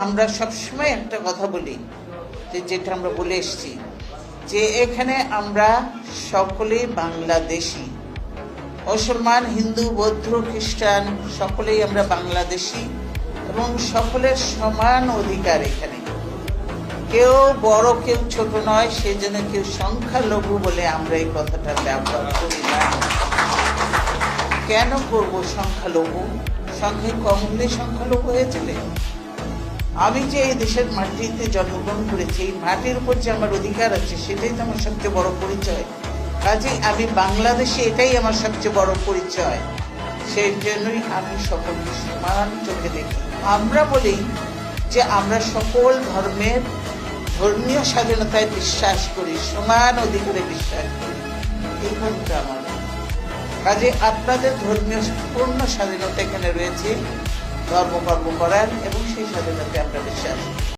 আমরা সবসময় একটা কথা বলি, যে যেটা আমরা বলে এসেছি, যে এখানে আমরা সকলেই বাংলাদেশি। মুসলমান, হিন্দু, বৌদ্ধ, খ্রিস্টান, সকলেই আমরা বাংলাদেশি এবং সকলের সমান অধিকার এখানে। কেউ বড়, কেউ ছোট নয় সেজন্য কেউ সংখ্যালঘু বলে আমরা এই কথাটা ব্যবহার করি না। কেন করব সংখ্যালঘু? সংখ্যায় কম হলে সংখ্যালঘু হয়েছিলে আমি যে এই দেশের মাটিতে জন্মগ্রহণ করেছি এই মাটির উপর যে আমার অধিকার আছে, সেটাই তো আমার সবচেয়ে বড় পরিচয়। কাজে আমি বাংলাদেশে এটাই আমার সবচেয়ে বড় পরিচয়। সেই জন্যই আমি সকলকে সমান চোখে দেখি। আমরা বলি যে আমরা সকল ধর্মের ধর্মীয় স্বাধীনতায় বিশ্বাস করি, সমান অধিকারে বিশ্বাস করি। এই আমার কাজে আপনাদের ধর্মীয় পূর্ণ স্বাধীনতা এখানে রয়েছে। ধর্মকর্ম করেন এবং সেই স্বাধীনতায় আমরা বিশ্বাস